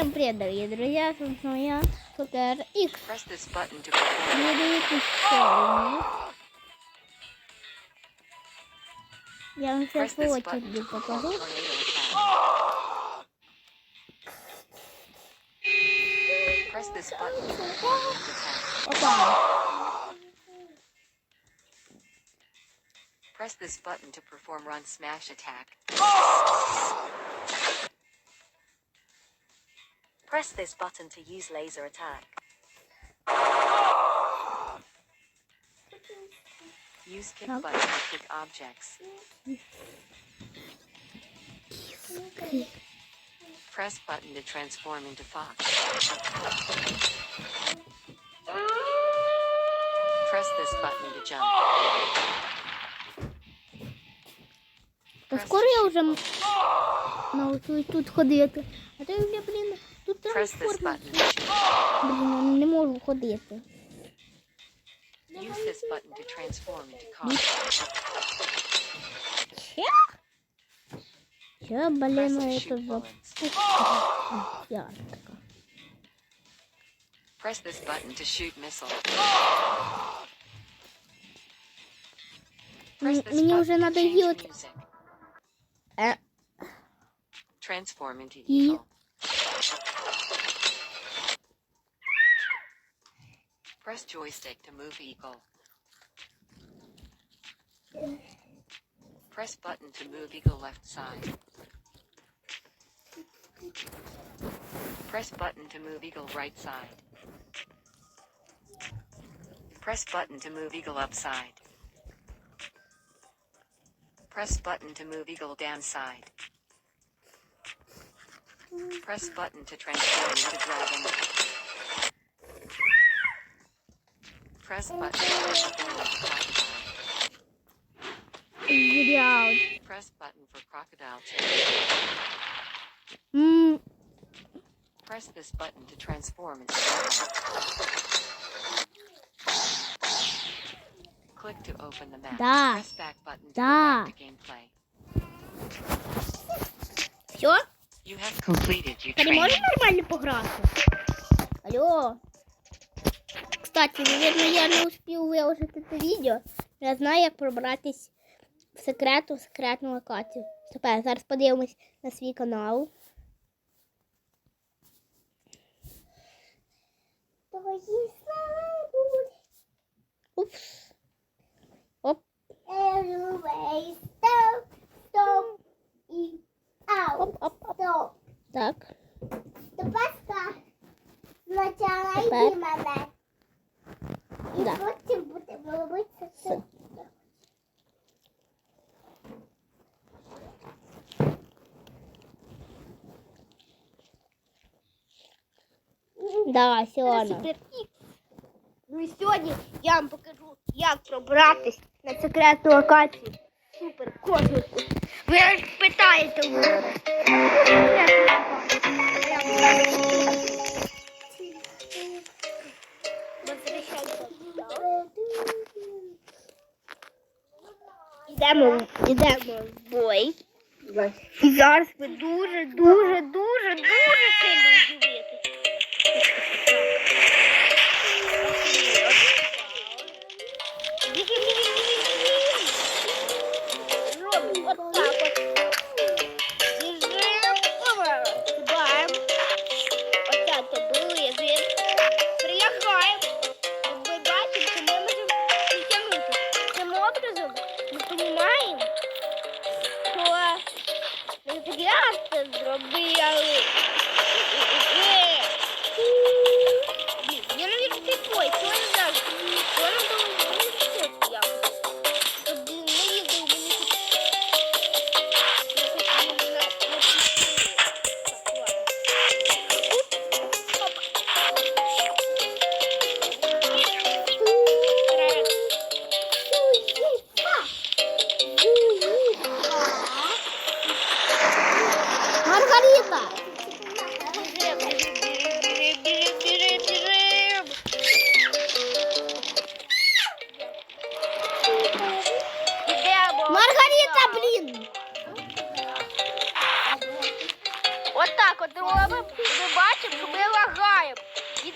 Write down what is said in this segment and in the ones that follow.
Всем привет, дорогие друзья, собственно, я Супер Икс. Press this button to perform. Великий шоу. Я вам Press сейчас по this очереди button to perform покажу. tornado attack. Press this button to perform wind attack. Опа. Press this button to perform run smash attack. Press this button to use laser attack. Use kick Yep. button to kick objects. Press button to transform into fox. Press this button to jump. Та Press скоро the я shoot вже м- button. научусь тут ходити. А то я, блін, тут Press this транспорт. button to shoot. Блін, я не можу ходити. Use this button to transform into cock. Че? Че, Press блін, to это shoot за... bullets. Я така. Press this button to shoot missiles. Press М- this Мені button вже to надоело. change music. Е, Transform into И- Press joystick to move eagle. Press button to move eagle left side. Press button to move eagle right side. Press button to move eagle upside. Press button to move eagle downside. Press button to transform into dragon. Press button to transform into crocodile. Зря. Press button for crocodile tail. М, Press this button to transform into dragon. Click to open the map. Да. Press back button to Да. go back to gameplay. Все? You have completed your Та не можна training. нормально пограти? Алло. Кстати, наверное, я не успів виложити це відео. Я знаю, як пробратись в секрету, в секретну локацію. Тепер зараз подивимось на свій канал. Упс. Оп. Everybody stop, stop, і Оп, ау, оп, оп. стоп. Так. Тепер Тепер. йди мене. І Да. потім будемо робити це. Да, Сіона. Ну і сьогодні я вам покажу, як пробратись на секретну локацію. Супер космосу. Ви питаєте мене. Ідемо в бой. І зараз ви дуже, дуже, дуже, дуже сильно не зря це зробили.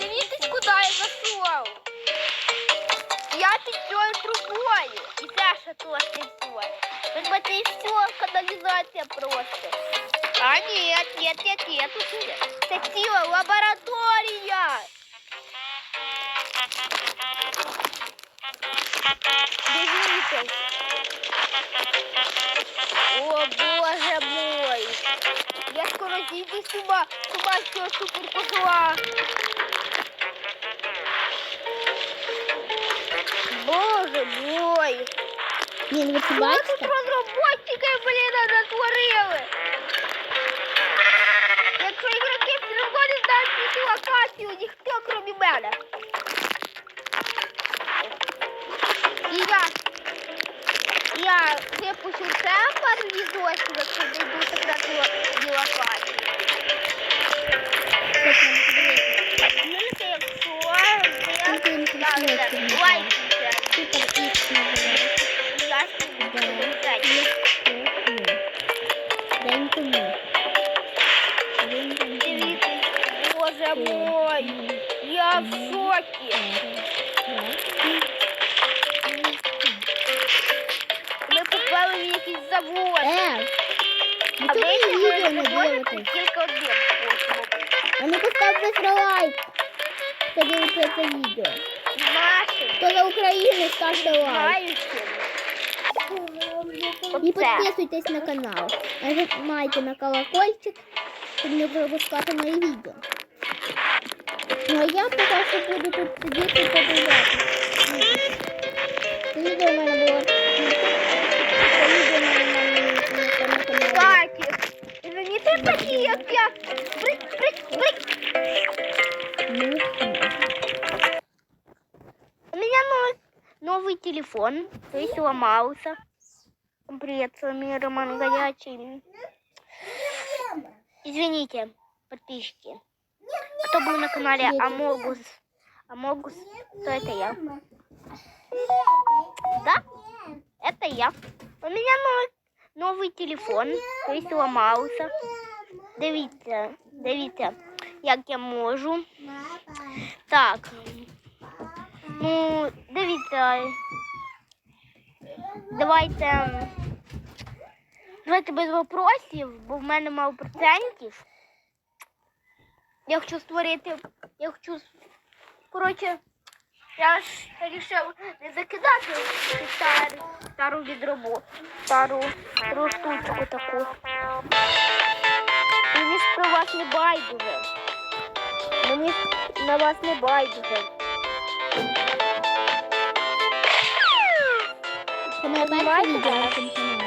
І дивіться, куди я зайшов. Я під цією трубою. І це ще трошки все. Ви думаєте, і все, каналізація просто. А ні, ні, ні, ні, тут є. Це ціла лабораторія. Дивіться. О, боже мой. Я скоро зійду з ума, з ума з цього суперкозла. Боже мой. Ні, ви це Що тут розробники, блін, натворили? Якщо ігроки не знають всі ці ніхто, крім мене. І я, я випущу ще пару відосів, якщо дійду секретні локації. Ну, в шокі. Ми попали в якийсь завод. Е, ви А чому ви ви відео не заводите дивитесь? тільки один спосіб. А ну поставте лайк. Хто дивиться це відео. Нашим, Хто за Україну, ставте лайк. знаючим. І Оце. підписуйтесь на канал. Нажимайте на колокольчик, щоб не пропускати мої відео. Ну а я поки що буду тут сидіти і подивляти. Це відео в мене було. Це відео в мене на- на- на каналі. Кстати, ви не такі, як я. Брик, брик, брик. Ну, У меня новый, новый телефон, то есть сломался. Привет, с вами Роман Горячий. Извините, подписчики. Кто был на канале Амогус, Амогус, то это я. Да, это я. У меня новый, новый телефон, то есть сломался. Дивіться, дивіться, як я можу. Так. Ну, дивіться. Давайте. Давайте без вопросів, бо в мене мало процентів. Я хочу створити. Я хочу. Коротше, я ж вирішив не закидати стару, стару відробу, стару, штучку таку. Мені ж про вас не байдуже. Мені на вас не байдуже. Це моє перше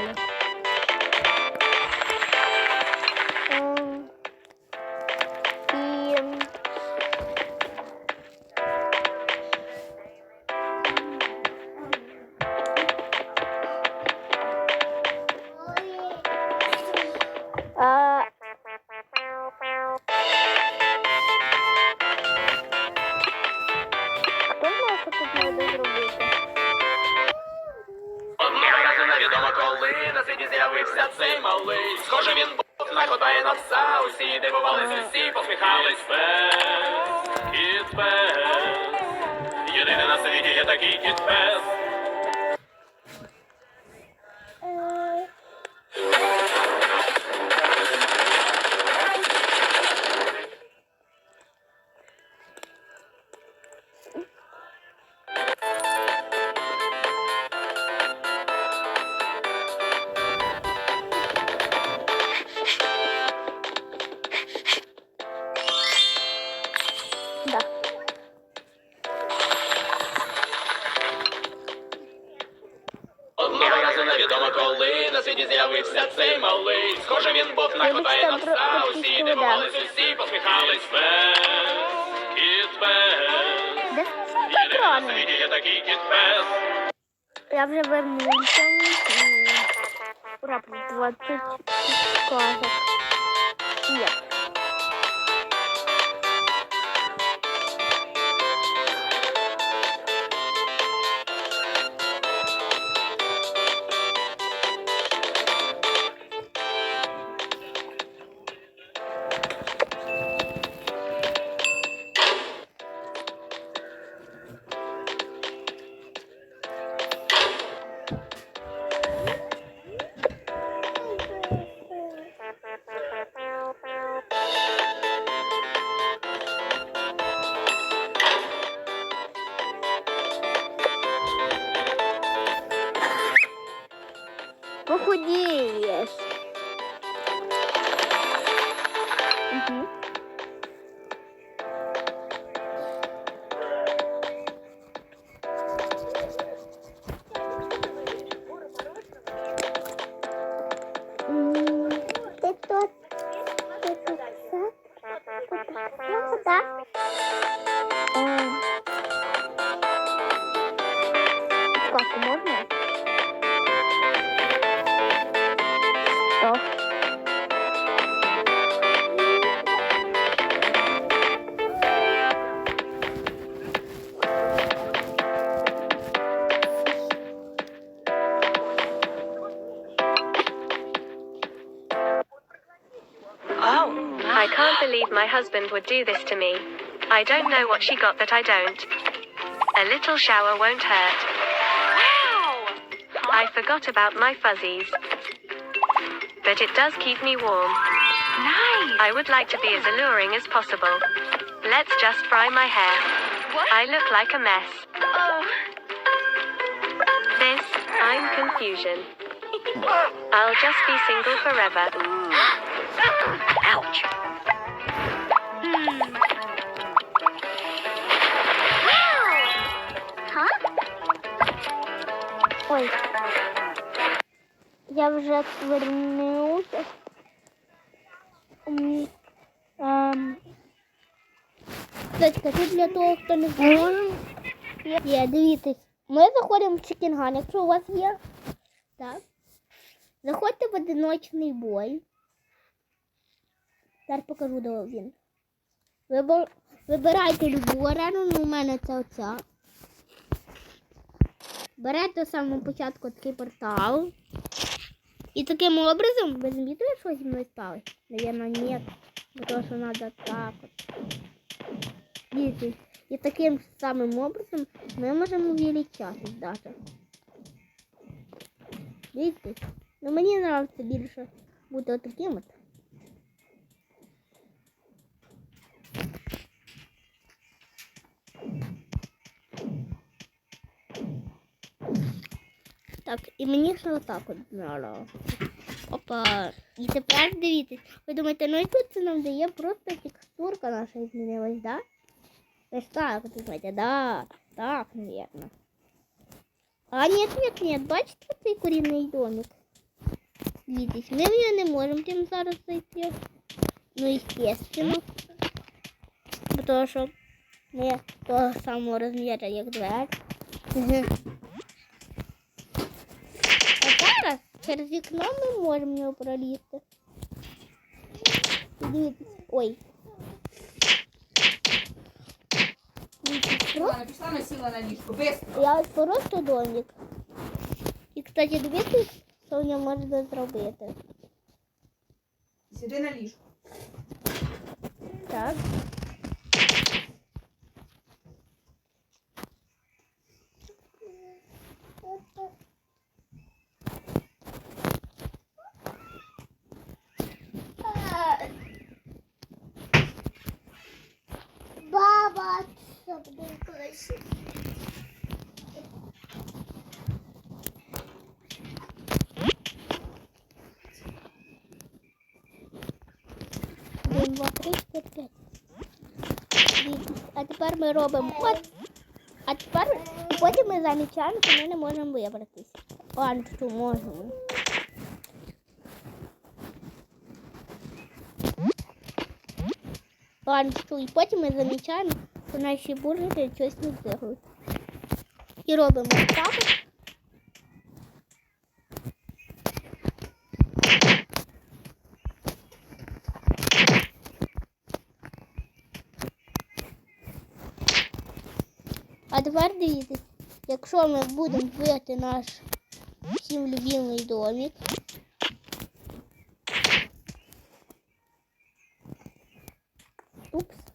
світі цей малий. Схоже, він був на кота і на пса. Усі дивувались, усі посміхались. Пес, кіт пес. Єдиний на світі є такий кіт пес. Я вже вернувся. Ура, 20 сказок. Нет. Husband would do this to me. I don't know what she got that I don't. A little shower won't hurt. Wow! I forgot about my fuzzies. But it does keep me warm. Nice! I would like to be as alluring as possible. Let's just fry my hair. What? I look like a mess. Oh. This, I'm confusion. I'll just be single forever. Вже повернувся. М, ем, для того, хто не знає. Є, дивіться. Ми заходимо в чекінган, якщо у вас є. Так. Заходьте в одиночний бой. Зараз покажу, де він. Вибор... Вибирайте любу арену, ну у мене це оця. Берете в самому початку такий портал. І таким образом, ви замітили, що зі мною сталося? Наверное, ні. Бо то, що треба так от. Видите? І таким самим образом ми можемо увеличатись даже. Видите? Ну мені нравится більше бути отаким от. Так, і мені ще отак от нравилось. Опа. І тепер дивіться. Ви думаєте, ну і тут це нам дає просто текстурка наша змінилась, да? Ви ж так от думаєте, да, так, наверное. А нет, нет, нет, бачите цей курінний домик? Дивіться, ми в нього не можемо тим зараз зайти. Ну. Бо того, що не того самого розміру, як двері. Мгм. А зараз через вікно ми можемо в нього пролізти. Дивіться, ой. Дивіться, просто пішла, но сіла на ліжко. Бистро. Я ось просто домик. І, кстати, дивіться, що в ньому можна зробити. Сиди на ліжку. Так. Один, два, три, чотири, п'ять. А тепер ми робимо от. А тепер потім ми замічаємо, що ми не можемо вибратись. Ладно, що можемо. Ладно, що і потім ми замічаємо, що наші бургери щось не двигають. І робимо так. Тепер дивіться, якщо ми будемо бити наш всім любимий домик. Упс.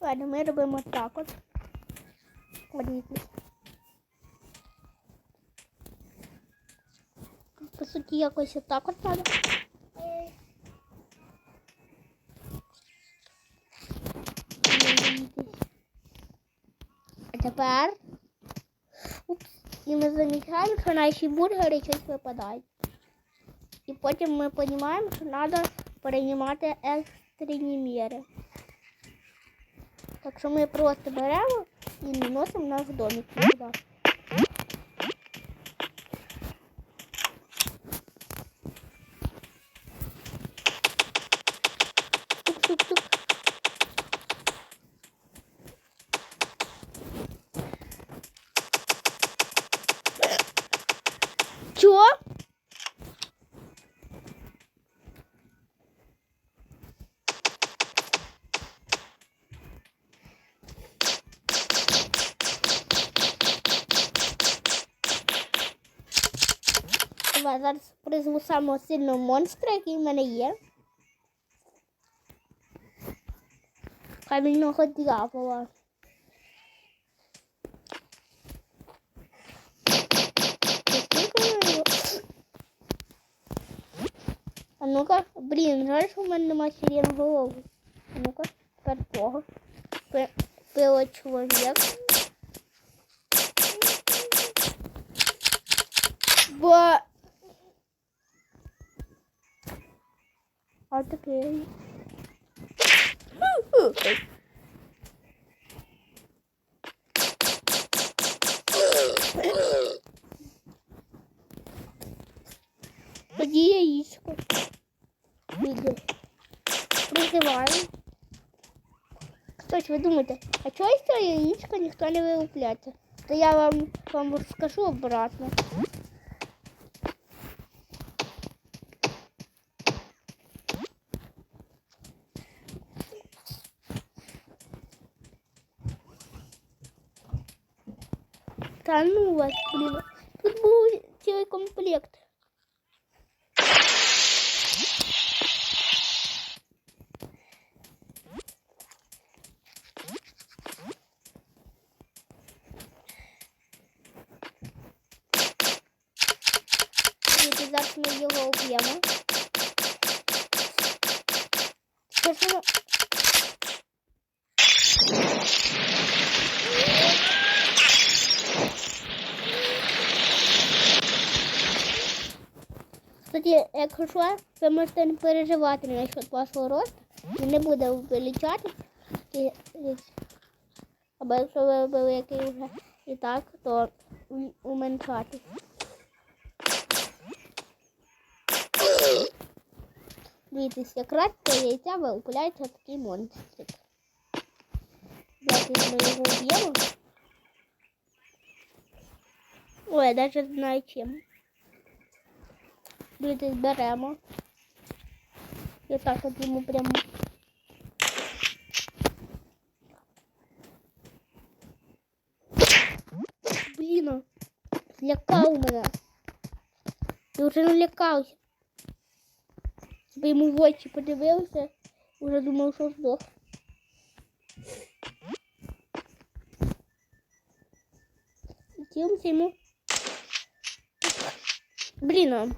Ладно, ми робимо так от. От. По суті, якось отак от треба. А тепер. І ми замічаємо, що наші бургери щось випадають. І потім ми розуміємо, що треба приймати екстрені міри. Що ми просто беремо і наносимо наш домик призву самого сильного монстра, який в мене є. Камільного дьявола. А ну-ка, блін, жаль, що в мене нема сиреноголову. А ну-ка, тепер того. Пи- Пило чоловік. Бо... А такий. Тоді яєчко. Відео. Призиваємо. Хтось ви думаєте, а чого цього яєчка ніхто не вилупляється? То я вам, вам скажу обратно. Та ну вас, блин. Тут был целый комплект. Діти, зараз ми його об'ємо. Скажімо, Кстати, якщо що, ви можете не переживати насчет вашого росту. Він не буде і, або якщо ви великий вже і так, то уменшати. Дивіться, якраз це яйця вилупляється такий монстрик. Давайте ми його вб'ємо. Ой, я навіть знаю чим. Дивіться, беремо. І так от йому прямо. Блін, злякав мене. Я вже налякався. Себе йому в очі подивився, вже думав, що здох. Дивимося йому. Блін.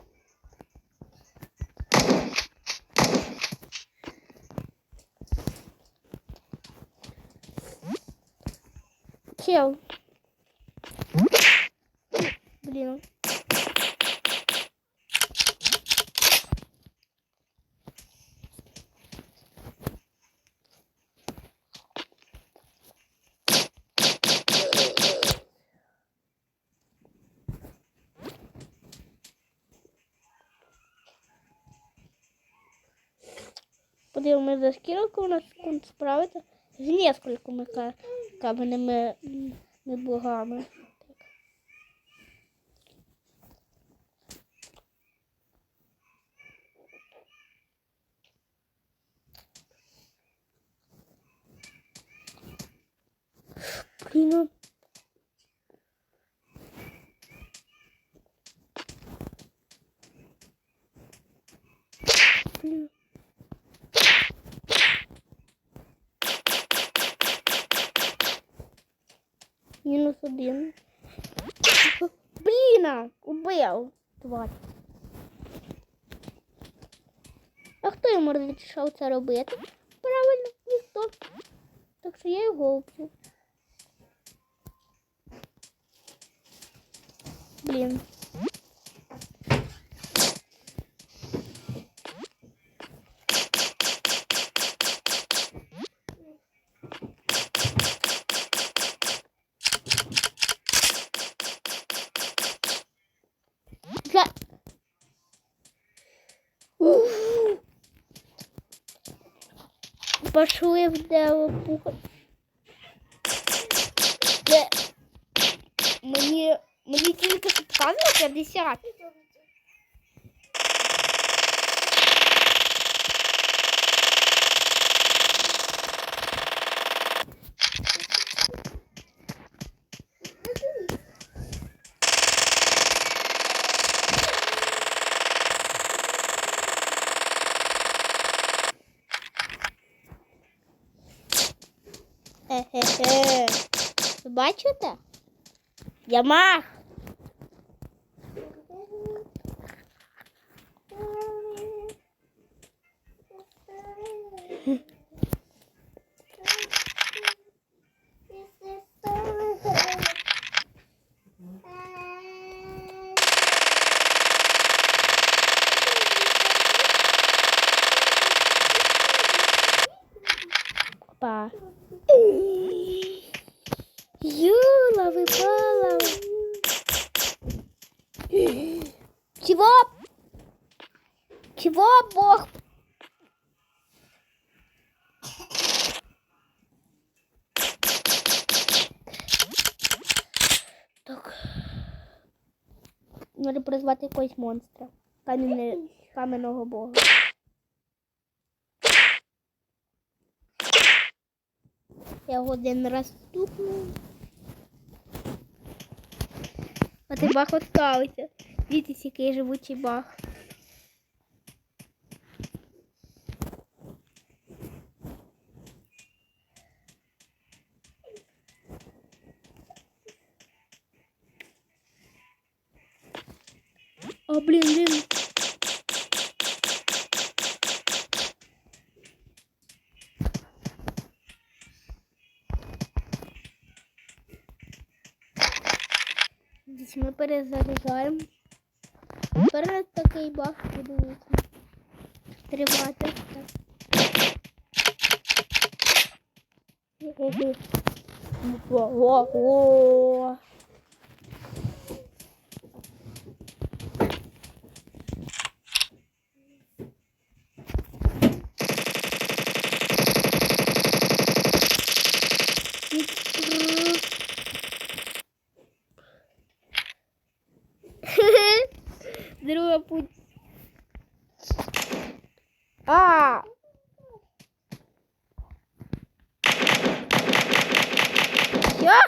Чел. Блин. Подивимось за скільки у нас секунд справиться. З несколькими ка- каменними м, ми Блін. ну. Больно. Убил. Тварь. А кто ему разрешал это делать? Правильно, никто. Так что я его убью. Блин. Пошли в дерево. Де... Мені... Мені тільки що показано 50. Хе-хе-хе. Ви бачите? Я. Опа. Юла выпала. Чего? Чего, Бог? Так. Призвати якогось монстра. Кам'яне, кам'яного бога. Я його один раз стукну. А ти бах оставився. Дивіться, який живучий бах. А, блін, блін. Десь ми перезаряджаємо. Перед такий бах буде тривати. Так. Хе-хе-хе. О-о-о. Друга путь. А! Все?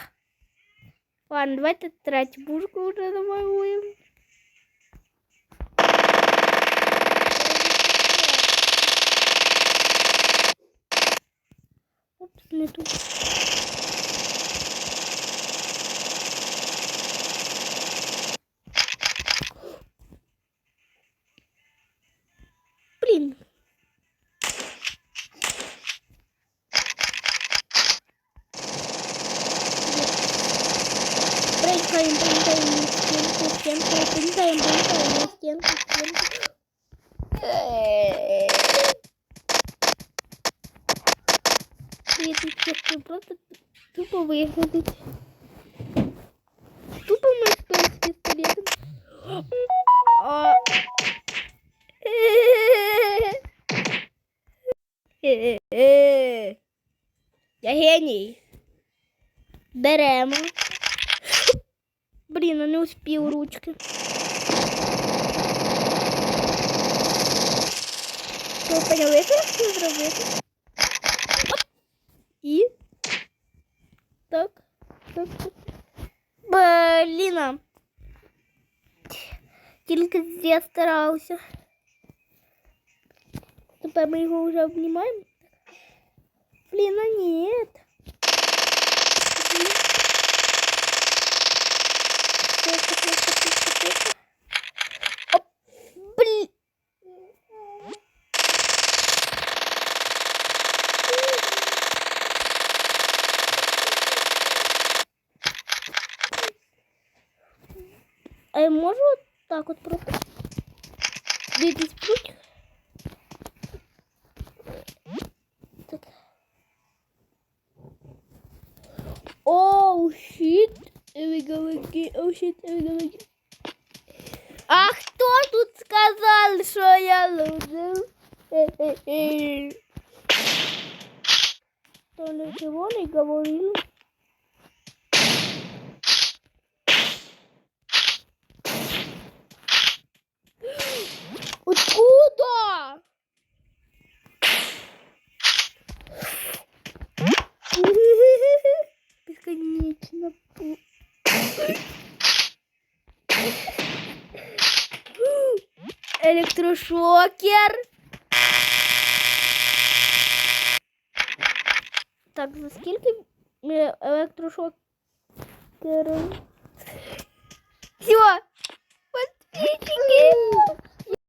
Ладно, давайте третю пушку вже намалюємо. Опс, не тут. Тупо мы стоим с пистолетом. А... Е-е-е. Я геній. Беремо. Блін, я не успів ручки. Що, поняли, як це зробити? Оп. І. Так. Так. так. Блін. Тільки зря старався. Тепер ми його вже обнімаємо. Блін, а нет. Блін. Тихо, тихо, тихо, тихо. Оп. Блін. Я можу так от просто путь? Так. Оу, щит. Оу, щит. А хто тут сказав, що я лузер? То ничего не говорил. Бесконечно. пу- Электрошокер. Так, за скільки е, електрошокерів? Все, подписчики.